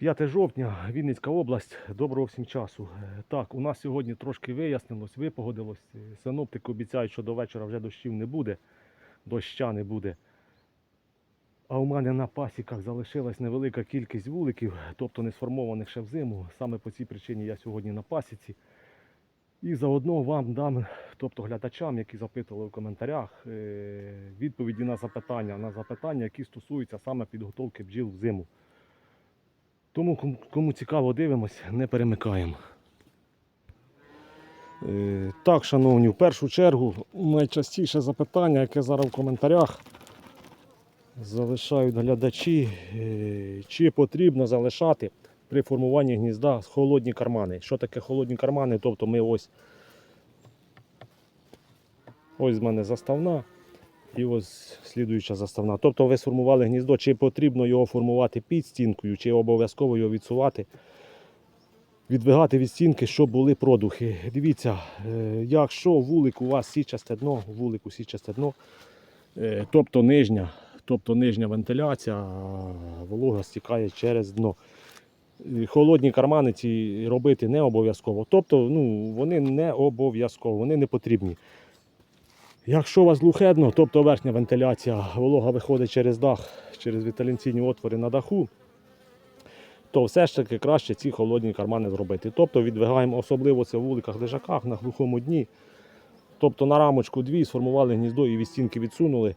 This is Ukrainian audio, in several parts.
5 жовтня, Вінницька область. Доброго всім часу. Е, Так, у нас сьогодні трошки вияснилось, випогодилось. Е, Синоптики обіцяють, що до вечора вже дощів не буде, доща не буде. А у мене на пасіках залишилась невелика кількість вуликів, тобто не сформованих ще взиму. Саме по цій причині я сьогодні на пасіці. І заодно вам дам, тобто глядачам, які запитували в коментарях, е, відповіді на запитання, на запитання, які стосуються саме підготовки бджіл взиму. Тому кому- цікаво дивимось, не перемикаємо. Е, Так, шановні, в першу чергу найчастіше запитання, яке зараз в коментарях залишають глядачі, е, чи потрібно залишати при формуванні гнізда холодні кармани. Що таке холодні кармани? Тобто ми ось ось з мене заставна і ось слідуюча заставна. Тобто ви сформували гніздо, чи потрібно його формувати під стінкою, чи обов'язково його відсувати, відвигати від стінки, щоб були продухи. Дивіться, е, якщо вулик у вас січасте дно, вулику січасте дно, е, тобто нижня, тобто нижня вентиляція, волога стікає через дно. Холодні кармани ці робити не обов'язково. Тобто ну, вони не обов'язково, вони не потрібні. Якщо у вас глухе дно, тобто верхня вентиляція, волога виходить через дах, через вентиляційні отвори на даху, то все ж таки краще ці холодні кармани зробити. Тобто відвигаємо, особливо це в вуликах лежаках на глухому дні. Тобто на рамочку дві сформували гніздо і від стінки відсунули.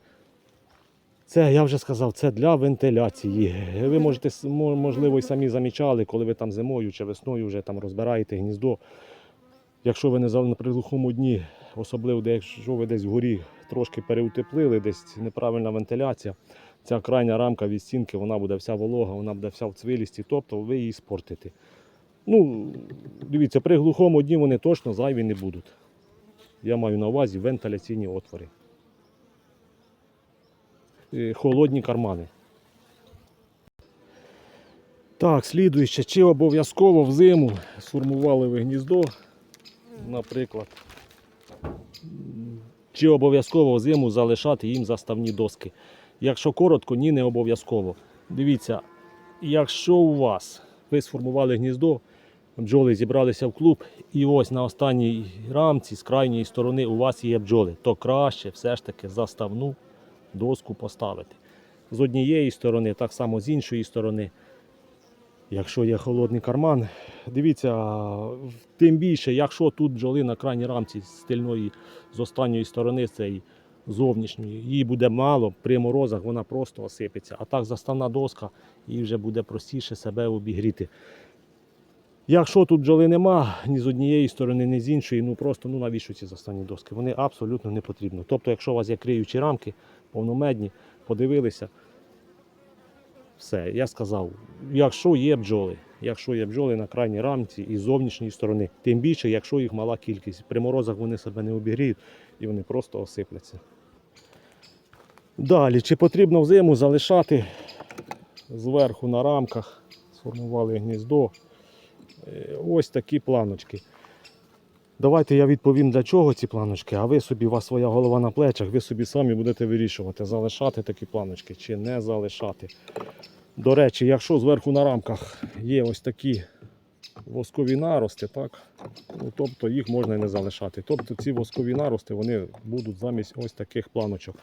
Це, я вже сказав, це для вентиляції. Ви можете, можливо, і самі замічали, коли ви там зимою чи весною вже там розбираєте гніздо. Якщо ви не при глухому дні, особливо якщо ви десь вгорі трошки переутеплили, десь неправильна вентиляція, ця крайня рамка від стінки, вона буде вся волога, вона буде вся в цвилісті, тобто ви її спортите. Ну, дивіться, при глухому дні вони точно зайві не будуть. Я маю на увазі вентиляційні отвори. Е, Холодні кармани. Так, слідуюче, чи обов'язково взиму сформували ви гніздо, наприклад. Чи обов'язково взиму залишати їм заставні доски. Якщо коротко, ні, не обов'язково. Дивіться, якщо у вас ви сформували гніздо, бджоли зібралися в клуб, і ось на останній рамці з крайньої сторони у вас є бджоли, то краще все ж таки заставну доску поставити. З однієї сторони, так само з іншої сторони. Якщо є холодний карман, дивіться, тим більше, якщо тут бджоли на крайній рамці стильної, з останньої сторони цієї зовнішньої, її буде мало, при морозах вона просто осипеться. А так заставна доска, їй вже буде простіше себе обігріти. Якщо тут бджоли нема ні з однієї сторони, ні з іншої, ну просто ну навіщо ці заставні доски? Вони абсолютно не потрібні. Тобто, якщо у вас є криючі рамки, повномедні, подивилися, все, я сказав, якщо є бджоли, якщо є бджоли на крайній рамці і зовнішньої сторони, тим більше, якщо їх мала кількість. При морозах вони себе не обігріють і вони просто осипляться. Далі, чи потрібно взиму залишати зверху на рамках, сформували гніздо. Е, Ось такі планочки. Давайте я відповім для чого ці планочки, а ви собі, у вас своя голова на плечах, ви собі самі будете вирішувати, залишати такі планочки чи не залишати. До речі, якщо зверху на рамках є ось такі воскові нарости, так, ну, тобто їх можна і не залишати. Тобто ці воскові нарости вони будуть замість ось таких планочок.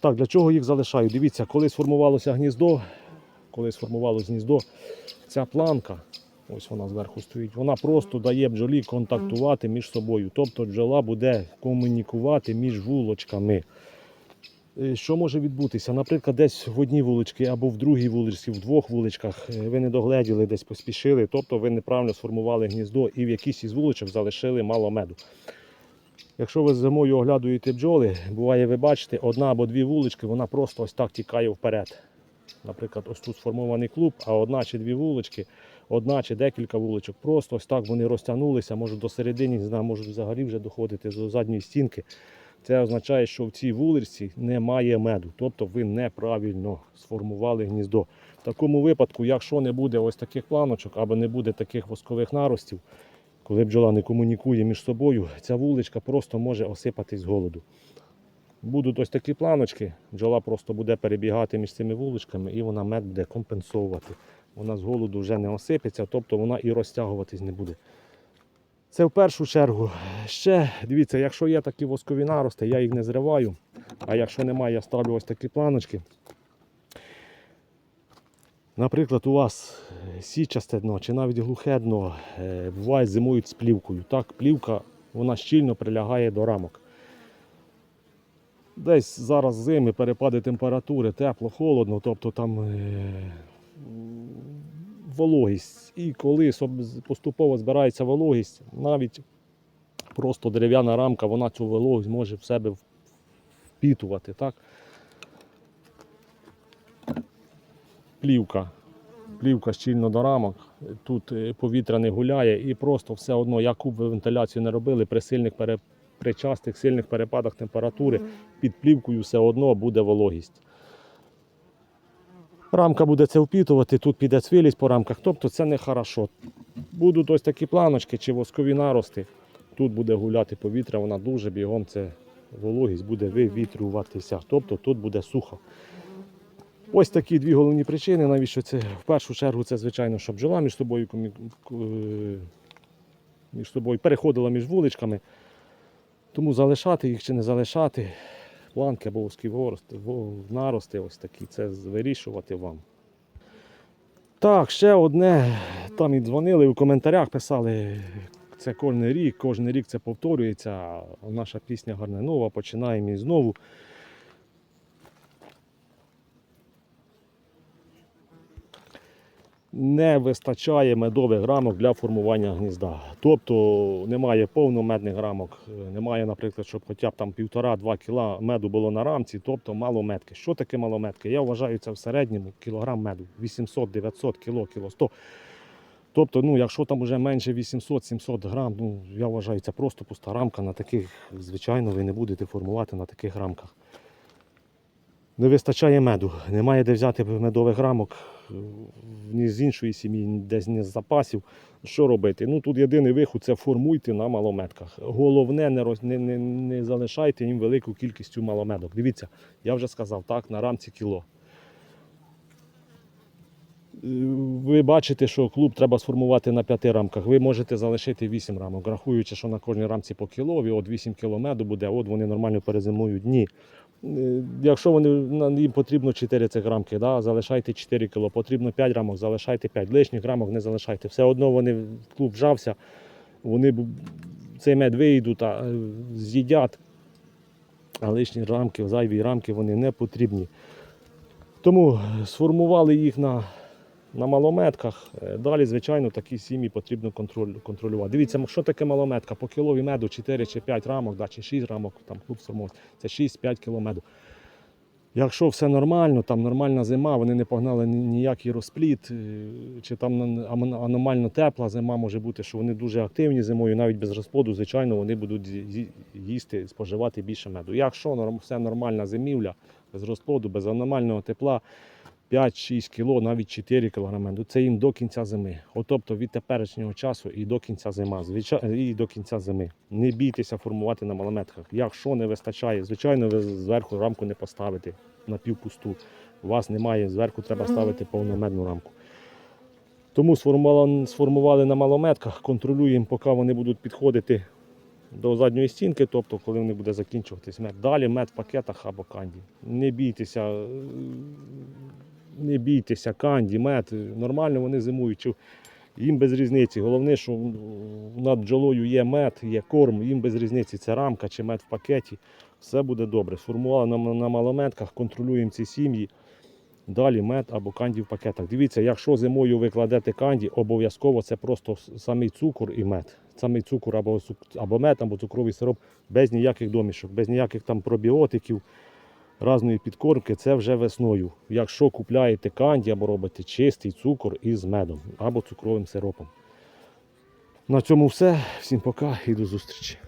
Так, для чого їх залишаю? Дивіться, коли сформувалося гніздо, коли сформувалося гніздо, ця планка, ось вона зверху стоїть, вона просто дає бджолі контактувати між собою. Тобто бджола буде комунікувати між вулочками. Е, Що може відбутися? Наприклад, десь в одній вуличці або в другій вуличці, в двох вуличках е, ви не догледіли, десь поспішили, тобто ви неправильно сформували гніздо і в якійсь із вуличок залишили мало меду. Якщо ви зимою оглядуєте бджоли, буває, ви бачите, одна або дві вулички, вона просто ось так тікає вперед. Наприклад, ось тут сформований клуб, а одна чи дві вулички, одна чи декілька вуличок, просто ось так вони розтягнулися, можуть до середини, не знаю, можуть взагалі вже доходити до задньої стінки. Це означає, що в цій вулиці немає меду, тобто ви неправильно сформували гніздо. В такому випадку, якщо не буде ось таких планочок або не буде таких воскових наростів, коли бджола не комунікує між собою, ця вуличка просто може осипатись з голоду. Будуть ось такі планочки, бджола просто буде перебігати між цими вуличками і вона мед буде компенсовувати. Вона з голоду вже не осипеться, тобто вона і розтягуватись не буде. Це в першу чергу. Ще дивіться, якщо є такі воскові нарости, я їх не зриваю. А якщо немає, я ставлю ось такі планочки. Наприклад, у вас січасте дно чи навіть глухе дно е, буває зимують з плівкою. Так, плівка вона щільно прилягає до рамок. Десь зараз зими, перепади температури, тепло, холодно, тобто там е, вологість. І коли поступово збирається вологість, навіть просто дерев'яна рамка, вона цю вологість може в себе впітувати. Так? Плівка. Плівка щільно до рамок, тут е, повітря не гуляє і просто все одно, яку б ви вентиляцію не робили, при сильних при частих сильних перепадах температури під плівкою все одно буде вологість. Рамка буде це впітувати, тут піде цвілість по рамках, тобто це не хорошо. Будуть ось такі планочки чи воскові нарости. Тут буде гуляти повітря, вона дуже бігом це вологість буде вивітрюватися. Тобто тут буде сухо. Ось такі дві головні причини, навіщо це в першу чергу це, звичайно, щоб бджола між собою е, між собою переходила між вуличками. Тому залишати їх чи не залишати, планки або ворости, нарости ось такі, це вирішувати вам. Так, ще одне. Там і дзвонили в коментарях, писали, це кожен рік, кожен рік це повторюється. Наша пісня гарна нова, починаємо і знову. Не вистачає медових рамок для формування гнізда. Тобто немає повномедних рамок, е, немає, наприклад, щоб хоча б там півтора-два кіла меду було на рамці, тобто мало метки. Що таке мало метки? Я вважаю це в середньому кілограм меду 800-900 кіло, кіло 100. Тобто, ну, якщо там вже менше 800-700 грам, ну, я вважаю, це просто пуста рамка. На таких, звичайно, ви не будете формувати на таких рамках. Не вистачає меду, немає де взяти медових рамок ні з іншої сім'ї, десь ні з запасів. Що робити? Ну тут єдиний вихід це формуйте на малометках. Головне, не, роз, не, не, не залишайте їм велику кількістю маломедок. Дивіться, я вже сказав, так, на рамці кіло. Ви бачите, що клуб треба сформувати на п'яти рамках. Ви можете залишити 8 рамок, рахуючи, що на кожній рамці по кілові, от 8 кіло буде, от вони нормально перезимують. Ні. Е, Якщо вони, їм потрібно 4 цих рамки, да, залишайте 4 кіло. Потрібно 5 рамок, залишайте 5. Лишніх рамок не залишайте. Все одно вони в клуб вжався, вони цей мед вийдуть, а, е, з'їдять. А лишні рамки, зайві рамки вони не потрібні. Тому сформували їх на, на малометках. Е, Далі, звичайно, такі сім'ї потрібно контроль, контролювати. Дивіться, що таке малометка? По кілові меду 4 чи 5 рамок, да, чи 6 рамок, там клуб сформує. Це 6-5 кіло меду. Якщо все нормально, там нормальна зима, вони не погнали ніякий розпліт, е, чи там аномально тепла зима може бути, що вони дуже активні зимою, навіть без розплоду, звичайно, вони будуть їсти, споживати більше меду. Якщо все нормальна зимівля, без розплоду, без аномального тепла, 5-6 кг, навіть 4 кг це їм до кінця зими. От, тобто від теперішнього часу і до кінця зима, і до кінця зими. Не бійтеся формувати на малометках. Якщо не вистачає, звичайно, ви зверху рамку не поставите на півпусту. У вас немає, зверху треба ставити повномедну рамку. Тому сформували, на малометках, контролюємо, поки вони будуть підходити до задньої стінки, тобто коли вони буде закінчуватись мед. Далі мед в пакетах або канді. Не бійтеся, не бійтеся, канді, мед. Нормально вони зимують. Їм без різниці. Головне, що над бджолою є мед, є корм, їм без різниці. Це рамка чи мед в пакеті. Все буде добре. Сформували на, на малометках, контролюємо ці сім'ї. Далі мед або канді в пакетах. Дивіться, якщо зимою ви кладете канді, обов'язково це просто самий цукор і мед. Самий цукор або, або мед, або цукровий сироп, без ніяких домішок, без ніяких там пробіотиків, разної підкормки, це вже весною. Якщо купляєте канді або робите чистий цукор із медом або цукровим сиропом. На цьому все. Всім пока і до зустрічі.